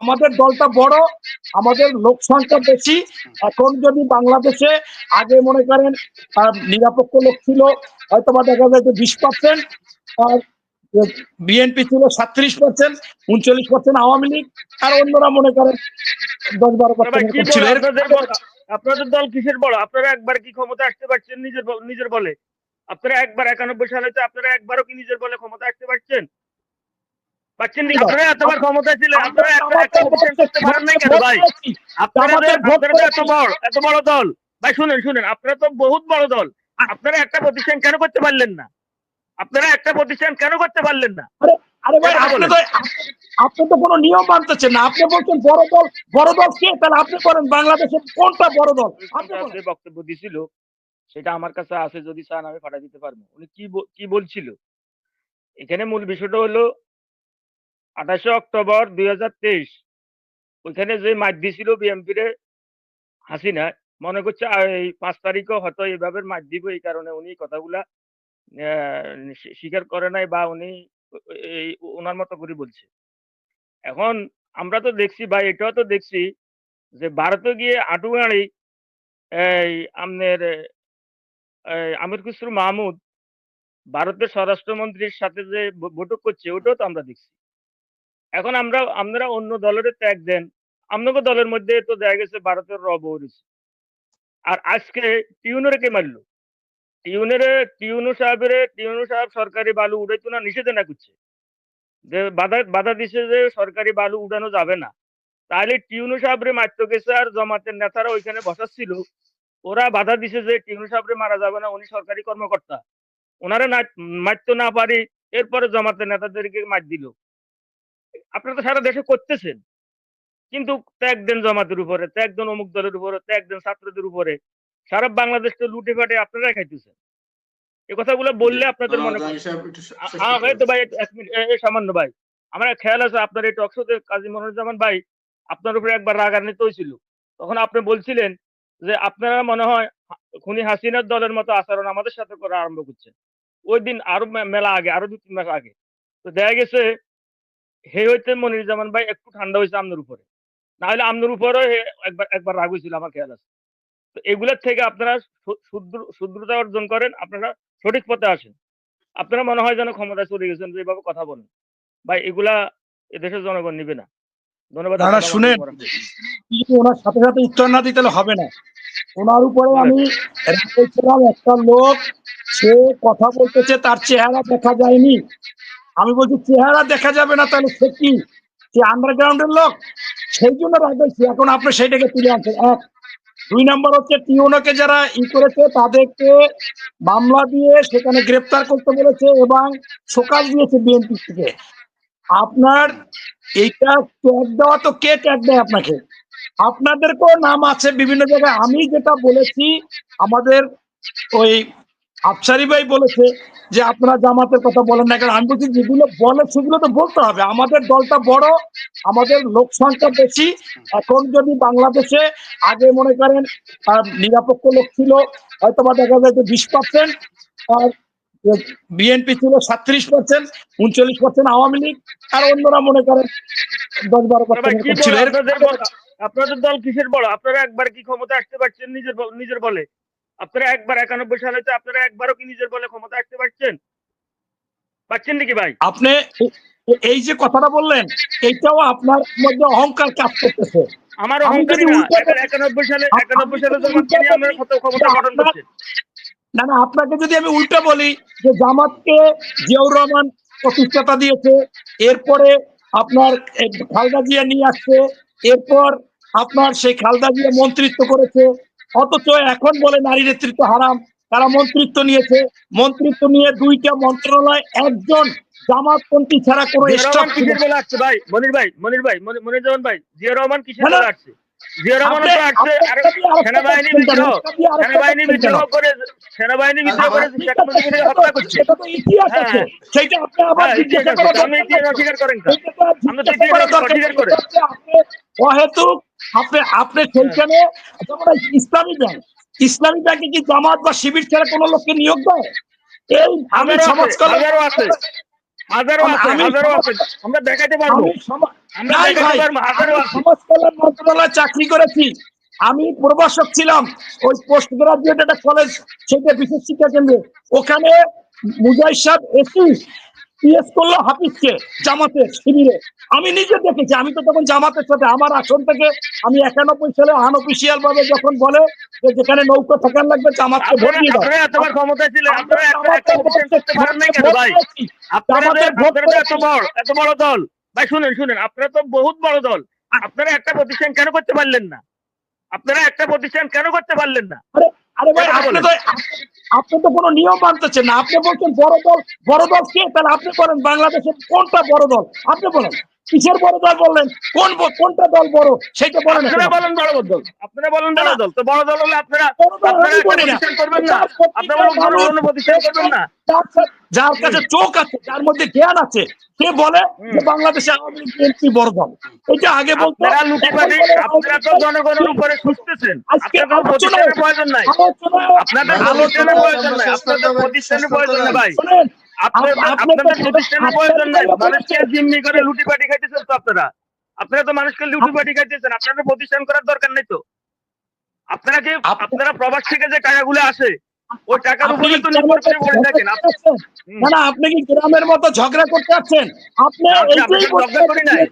আমাদের দলটা বড় আমাদের লোক সংখ্যা বেশি। এখন যদি বাংলাদেশে আগে মনে করেন নিরপেক্ষ লোক ছিল হয়তো বা দেখা যায় যে বিশ পার্সেন্ট আর বিএনপি ছিল সাতত্রিশ পার্সেন্ট উনচল্লিশ পার্সেন্ট আওয়ামী লীগ আর অন্যরা মনে করেন দশ বারো পার্সেন্ট ছিল। আপনাদের দল কিসের বড়? আপনারা একবার কি ক্ষমতা আসতে পারছেন নিজের নিজের বলে? আপনারা একবার একানব্বই সালে তো আপনারা একবারও কি নিজের বলে ক্ষমতা আসতে পারছেন পাচ্ছেন কি আপনারা এতবার ক্ষমতা আপনারা একটা একটা প্রতিষ্ঠান করতে পারেন নাই কেন ভাই? আপনারা তো এত বড় এত বড় দল। ভাই শুনেন শুনেন আপনারা তো বহুত বড় দল। আপনারা একটা প্রতিষ্ঠান কেন করতে পারলেন না? আপনারা একটা প্রতিষ্ঠান কেন করতে পারলেন না? আরে আরে ভাই আপনি তো আপনি তো কোনো নিয়ম মানতেছেন না। আপনি বলছেন বড় দল বড় দল কে? তাহলে আপনি করেন বাংলাদেশের কোনটা বড় দল? আপনি বক্তব্য দিছিল সেটা আমার কাছে আছে যদি চান আমি পাঠিয়ে দিতে পারব। উনি কি কি বলছিল? এখানে মূল বিষয়টা হলো আঠাশে অক্টোবর দুই হাজার তেইশ। ওইখানে যে মাঠ দিছিল বিএমপির, হাসিনা, মনে করছে এই পাঁচ তারিখও হয়তো এইভাবে মাঠ দিব, এই কারণে উনি কথাগুলা স্বীকার করে নাই বা উনি এই ওনার মতো করে বলছে। এখন আমরা তো দেখছি বা এটাও তো দেখছি যে ভারতে গিয়ে আটুগাড়ি এই আমাদের আমির খুসরু মাহমুদ ভারতের স্বরাষ্ট্রমন্ত্রীর সাথে যে বৈঠক করছে, ওটাও তো আমরা দেখছি। এখন আমরা আপনারা অন্য দলের ত্যাগ দেন। আপনাকে দলের মধ্যে তো দেখা গেছে ভারতের রব আর আজকে টিউনের কে মারলো? টিউনের, টিউনু সাহেবের, টিউনু সাহেব সরকারি বালু উড়াইতো না নিষেধনা করছে। যে বাধা বাধা দিছে যে সরকারি বালু উড়ানো যাবে না। তাহলে টিউনু সাহেবরে মারতে গেছে আর জমাতের নেতারা ওইখানে বসাচ্ছিল। ওরা বাধা দিছে যে টিউনু সাহেবরে মারা যাবে না, উনি সরকারি কর্মকর্তা। ওনারা মারতে না পারি, এরপরে জামাতের নেতাদেরকে মার দিল। আপনারা তো সারা দেশে করতেছেন। কিন্তু ত্যাগ দেন জামাতের উপরে ত্যাগ দেন অমুক দলের উপরে ত্যাগ দেন ছাত্রদের উপরে। সারা বাংলাদেশকে লুটে ফাটে আপনারা খাইতেছেন। এই কথাগুলো বললে আপনাদের মনে আহ, পড়ে। জাহির সাহেব, একটু শেষ আ- করতে আ- হবে। এই তো ভাই এক- মিনিট এ- এ সামান্য ভাই। আমার খেয়াল আছে আপনার এই টকশোতে কাজী মনোরুজ্জামান ভাই আপনার উপরে একবার রাগান্বিত হয়েছিল। তখন আপনি বলছিলেন যে আপনারা মনে হয় খুনি হাসিনার দলের মতো আচরণ আমাদের সাথে করা আরম্ভ করছেন। ওই দিন আরও মেলা আগে আরও দু তিন মাস আগে। তো দেখা গেছে হে হইতে মনিরুজ্জামান ভাই একটু ঠান্ডা হয়েছে আপনার উপরে। না হলে আপনার উপরেও একবার একবার রাগ হয়েছিল আমার খেয়াল আছে। তো এগুলোর থেকে আপনারা শুদ্রতা অর্জন করেন আপনারা সঠিক পথে আসেন। আপনারা মনে হয় যেন ক্ষমতায় চলে গেছেন যে এভাবে কথা বলেন। ভাই এগুলা এদেশের জনগণ নিবে না। ধন্যবাদ দাদা, শুনেন। ওনার সাথে সাথে উত্তর না দিতে হবে না। ওনার উপরে আমি একটা লোক সে কথা বলতেছে তার চেহারা দেখা যায়নি। আমি বলছি, চেহারা দেখা যাবে না, তাহলে সে কি? সে আন্ডারগ্রাউন্ডের লোক? সেই জন্য রাখছি এখন আপনি সেইটাকে তুলে আনছেন। এক। দুই নম্বর হচ্ছে, টিউনোকে যারা ই করেছে, তাদেরকে মামলা দিয়ে সেখানে গ্রেপ্তার করতে বলেছে এবং সকাল দিয়েছে বিএনপি থেকে। আপনার এইটা ট্যাগ দেওয়া তো কে ট্যাগ দেয় আপনাকে? আপনাদেরকেও নাম আছে বিভিন্ন জায়গায়। আমি যেটা বলেছি, আমাদের ওই আফসারি ভাই বলেছে যে আপনারা জামাতের কথা বলেন না কারণ আমি বলছি যেগুলো বলে সেগুলো তো বলতে হবে। আমাদের দলটা বড় আমাদের লোক সংখ্যা বেশি। এখন যদি বাংলাদেশে আগে মনে করেন নিরপেক্ষ লোক ছিল হয়তো বা দেখা যায় যে বিশ পার্সেন্ট আর বিএনপি ছিল সাতত্রিশ পার্সেন্ট উনচল্লিশ পার্সেন্ট আওয়ামী লীগ আর অন্যরা মনে করেন দশ বারো পার্সেন্ট আপনাদের দল কিসের বড়? আপনারা একবার কি ক্ষমতা আসতে পারছেন নিজের নিজের বলে? আপনারা একবার একানব্বই সালে তো আপনারা একবারও কি নিজের বলে ক্ষমতা আসতে পারছেন? পাচ্ছেন নাকি ভাই? আপনি এই যে কথাটা বললেন এইটাও আপনার মধ্যে অহংকার কাজ করতেছে। আমার আমি অহংকারী একানব্বই সালে একানব্বই সালে ক্ষমতা গঠন করছেন। না না আপনাকে যদি আমি উল্টা বলি যে জামাতকে জিয়াউর রহমান প্রতিষ্ঠাতা দিয়েছে এরপরে আপনার খালদা জিয়া নিয়ে আসছে এরপর আপনার সেই খালদা জিয়া মন্ত্রিত্ব করেছে অথচ এখন বলে নারী নেতৃত্ব হারাম তারা মন্ত্রিত্ব নিয়েছে মন্ত্রিত্ব নিয়ে দুইটা মন্ত্রণালয় একজন জামাতপন্থী ছাড়া কোনো স্টাফ কিসের বলে আসছে ভাই মনির ভাই মনির ভাই মনির জামান ভাই জিয়া রহমান কিসের না, না। বলে আসছে জিয়া রহমান তো আসছে সেনাবাহিনী বিদ্রোহ সেনাবাহিনী বিদ্রোহ করে সেনাবাহিনী বিদ্রোহ করে শেখ আছে, হত্যা করছে সেটা তো ইতিহাস হ্যাঁ, আছে হ্যাঁ। সেইটা আপনি আবার ইতিহাস জিজ্ঞাসা আছে। করার ইতিহাস অস্বীকার করেন না। সেইটা তো আর আমরা তো ইতিহাস অস্বীকার করে। অহেতুক আপনি আপনি সেইখানে ইসলামী ব্যাংক ইসলামী ব্যাংকে কি জামাত বা শিবির ছাড়া কোনো লোককে নিয়োগ দেয়? এই আমি সমাজ আছে, হাজারো হাজারো আমরা দেখাইতে পারব। আমি আমরা নাই পারব হাজারো আছে। সমাজ কল্যাণ মন্ত্রণালয়ে চাকরি করেছি। আমি প্রভাষক ছিলাম ওই পোস্ট গ্রাজুয়েট একটা কলেজ সেটা বিশেষ শিক্ষা কেন্দ্রে। ওখানে মুজাহিদ সাহেব এসি পিএস করল হাফিজকে জামাতের শিবিরে। আমি নিজে দেখেছি আমি তো তখন জামাতের সাথে আমার আসন থেকে আমি একানব্বই সালে আনঅফিসিয়াল ভাবে যখন বলে যে যেখানে নৌকো থাকার লাগবে জামাতকে ভোট দিয়ে দাও। এত বড় দল। ভাই শুনেন শুনেন আপনারা তো বহুত বড় দল। আপনারা একটা প্রতিষ্ঠান কেন করতে পারলেন না? আপনারা একটা প্রতিষ্ঠান কেন করতে পারলেন না? আরে ভাই আপনি তো আপনি তো কোনো নিয়ম মানতেছেন না। আপনি বলছেন বড় দল বড় দল কে? তাহলে আপনি বলেন বাংলাদেশের কোনটা বড় দল? আপনি বলেন। কিসের বড় দল বললেন? কোন কোনটা দল বড়? সেটা বলেন আপনারা বলেন বড় দল। আপনারা বলেন বড় দল। তো বড় দল হলে আপনারা প্রতিষ্ঠান করবেন না। আপনারা অন্য প্রতিষ্ঠান করবেন না। যার কাছে- চোখ আছে যার মধ্যে জ্ঞান আছে সে বলে যে বাংলাদেশে আওয়ামী লীগ বিএনপি বড় দল। এটা আগে বলতো আপনারা তো জনগণের উপরে খুঁজতেছেন। আজকে প্রতিষ্ঠানের প্রয়োজন নাই। আপনাদের প্রতিষ্ঠানের প্রয়োজন নাই। আপনাদের প্রতিষ্ঠানের প্রয়োজন নাই ভাই। আপনাদের আপনি তো- প্রতিষ্ঠানের প্রয়োজন নাই মানুষকে জিম্মি করে লুটিপাটি খাইতেছেন তো আপনারা? আপনারা তো মানুষকে লুটিপাটি খাইতেছেন আপনাদের প্রতিষ্ঠান করার দরকার নেই তো। আপনারা কি আপনারা প্রবাস থেকে যে টাকাগুলো আসে ওই টাকার উপরে তো নির্ভর করে পড়ে থাকেন। না আপনি কি গ্রামের মতো ঝগড়া করতে আসছেন? আপনি ঝগড়া করি নাই।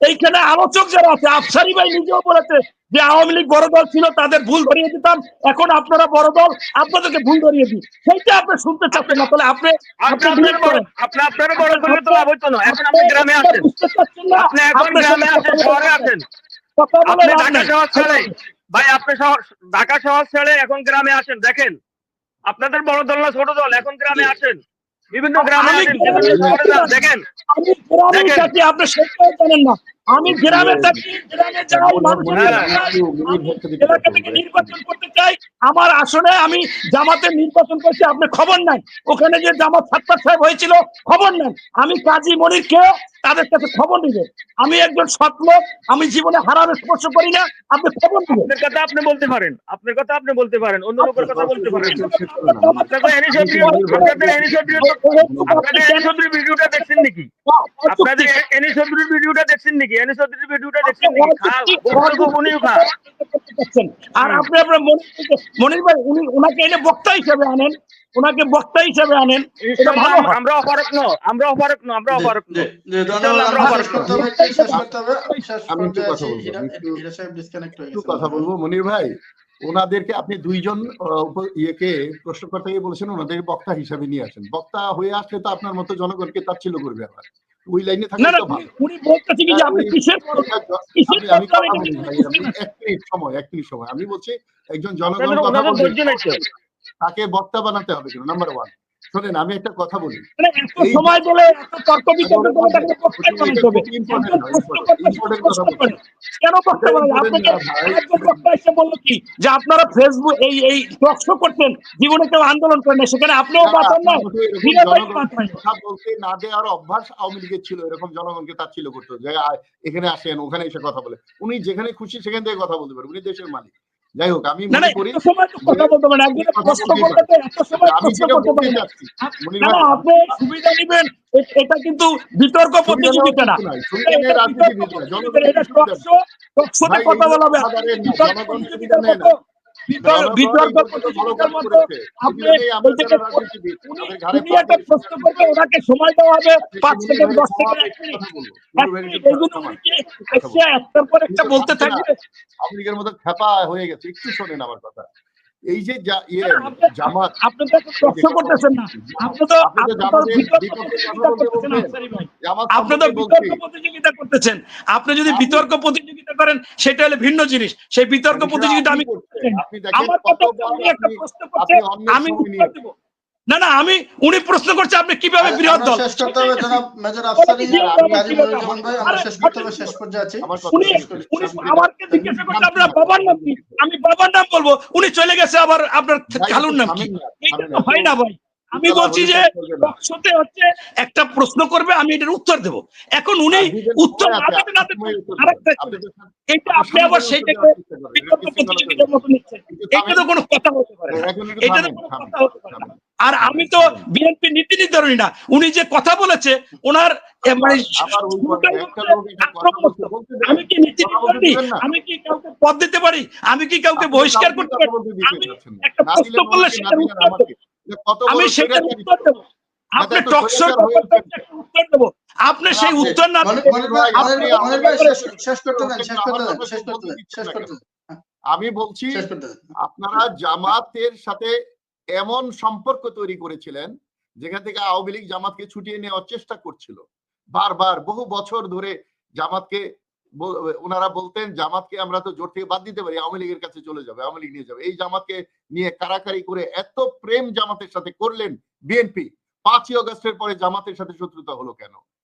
এইখানে আলোচক যারা আছে আফসারি ভাই নিজেও বলেছে যে আওয়ামী লীগ বড় দল ছিল তাদের ভুল ধরিয়ে দিতাম। এখন আপনারা বড় দল আপনাদেরকে ভুল ধরিয়ে দিই। সেইটা আপনি শুনতে চাচ্ছেন না তাহলে আপনি আপনার বড় তো না। এখন গ্রামে আপনি এখন গ্রামে শহরে বলে আসেন কথা বলে ঢাকা শহর ছেড়ে ভাই আপনি শহর ঢাকা শহর ছেড়ে এখন গ্রামে আসেন। দেখেন আপনাদের বড় দল না ছোট দল এখন গ্রামে আসেন। বিভিন্ন গ্রামে আসেন। দেখেন আমি গ্রামে দেখেন। থাকি আপনি সেটাই জানেন না। আমি গ্রামে থাকি গ্রামে যাই নির্বাচন করতে চাই। আমার আসনে আমি জামাতে নির্বাচন করছি আপনি খবর নাই ওখানে যে জামাত সাত্তার সাহেব হয়েছিল খবর নাই আমি কাজী মনির কে তাদের কাছে খবর নিবেন আমি একজন সৎ লোক আমি জীবনে হারাম স্পর্শ করি না। আপনি খবর নিবেন। আপনার কথা আপনি বলতে পারেন। আপনার কথা আপনি বলতে পারেন। অন্য লোকের কথা বলতে পারেন। আপনাদের ভিডিওটা দেখছেন নাকি? আপনাদের এনি চৌধুরীর ভিডিওটা দেখছেন নাকি? এনি চৌধুরীর ভিডিওটা দেখছেন নাকি? আর আপনি আপনার মনির ভাই উনি ওনাকে এনে বক্তা হিসেবে আনেন। ওনাকে বক্তা হিসেবে আনেন। এটা ভালো আমরা অপারক ন আমরা অপারক ন অপারক ন আমি একটু। কথা বলব। মনির ভাই ওনাদেরকে আপনি দুইজন ইয়েকে প্রশ্নকর্তাকে বলেছেন ওনাদের বক্তা হিসাবে নিয়ে আসেন। বক্তা হয়ে আসলে তো আপনার মতো জনগণকে তার ছিল করবে আবার। ওই লাইনে না থাকলে তো ভালো। উনি- উনি বলতেছে কি যে আপনি কিসের কিসের আমি আমি বক্তা কথা এটা বলি কিন্তু ভাই, বুঝতে আমি না। এক মিনিট সময় এক মিনিট সময়। আমি বলছি একজন জনগণ কথা তাকে বক্তা বানাতে হবে কেন নাম্বার ওয়ান শোনেন আমি একটা কথা বলি। মানে সময় বলে তর্ক বিতর্ক করতে আপনাকে বলল কি? যে আপনারা ফেসবুক এই এই টক শো করতেন জীবনে কেউ আন্দোলন করেন না সেখানে আপনিও না, বাঁচান না কথা বলতে না দেওয়ার অভ্যাস আওয়ামী লীগের ছিল এরকম জনগণকে তাচ্ছিল্য করতো। যে এখানে আসেন ওখানে এসে কথা বলে। উনি যেখানে খুশি সেখান থেকে কথা বলতে পারেন। উনি দেশের মালিক। যাই হোক আমি মনে করি এত সময় তো কথা বলতে পারেন একদিনে কথা প্রশ্ন তো এত সময় আমি করতে পারেন না আপনি সুবিধা নেবেন এটা কিন্তু বিতর্ক প্রতিযোগিতা না। এটা। টকশো, টকশোতে কথা বলা হবে। বিতর্ক প্রতিযোগিতার মতো। আপনি উনি- একটা প্রশ্ন করবে ওনাকে সময় দেওয়া হবে পাঁচ সেকেন্ড দশ সেকেন্ড একটু পর একটা বলতে থাকবে লীগের মতো খেপা হয়ে গেছে। একটু শোনেন আমার কথা। এই যে ইয়ে জামাত আপনি তো প্রশ্ন করতেছেন না। আপনি তো তো বিতর্ক প্রতিযোগিতা করতেছেন যদি বিতর্ক প্রতিযোগিতা করেন সেটা হলে ভিন্ন জিনিস। সেই বিতর্ক প্রতিযোগিতা আমি আমার কথা একটা প্রশ্ন আমি উত্তর নিয়ে- দেব। না না আমি উনি প্রশ্ন করছে আপনি কীভাবে বৃহৎ দল? শেষ করতে হবে জনাব মেজর আফসারি আমি আমার গাজী ছিল না। মনিরুজ্জামান ভাই আমরা শেষ করতে হবে শেষ পর্যায়ে আছি। উনি উনি আমাকে জিজ্ঞাসা করছে আপনার বাবার নাম কি? আমি বাবার নাম বলব। উনি চলে গেছে আবার আপনার খালুর নাম কি? তো হয় না ভাই। আমি বলছি যে টকশোতে হচ্ছে একটা প্রশ্ন করবে আমি এটার উত্তর দেব। এখন উনি উত্তর না না আরেকটা এটা আপনি আবার সেইটাকে এটা প্রতিযোগিতার মতো নিচ্ছেন। এটা তো কোনো কথা হতে পারে এটা তো কোনো কথা হতে পারে না। আর আমি তো বিএনপি নীতি নির্ধারণী না। উনি যে কথা বলেছে ওনার মানে। আমি কি নীতি নির্ধারণী? আমি কি কাউকে পদ দিতে পারি? আমি কি কাউকে আপনি বহিষ্কার করতে পারি? আমি একটা প্রশ্ন করলে সেটার উত্তর আমি সেটার উত্তর দেবো। আপনি টকশোর উত্তর দেবো। আপনি সেই উত্তর না শেষ- করতে দেন শেষ করতে দেন শেষ করতে দেন শেষ করতে দেন। আমি বলছি আপনারা জামাতের সাথে এমন সম্পর্ক তৈরি করেছিলেন, যেখান থেকে আওয়ামী লীগ জামাতকে ছুটিয়ে নেওয়ার চেষ্টা করছিল। বারবার, বহু বছর ধরে জামাতকে ওনারা বলতেন, জামাতকে আমরা তো জোর থেকে বাদ দিতে পারি, আওয়ামী লীগের কাছে চলে যাবে, আওয়ামী লীগ নিয়ে যাবে। এই জামাতকে নিয়ে কারাকারি করে এত প্রেম জামাতের সাথে করলেন বিএনপি। পাঁচই অগস্টের পরে জামাতের সাথে শত্রুতা হলো কেন?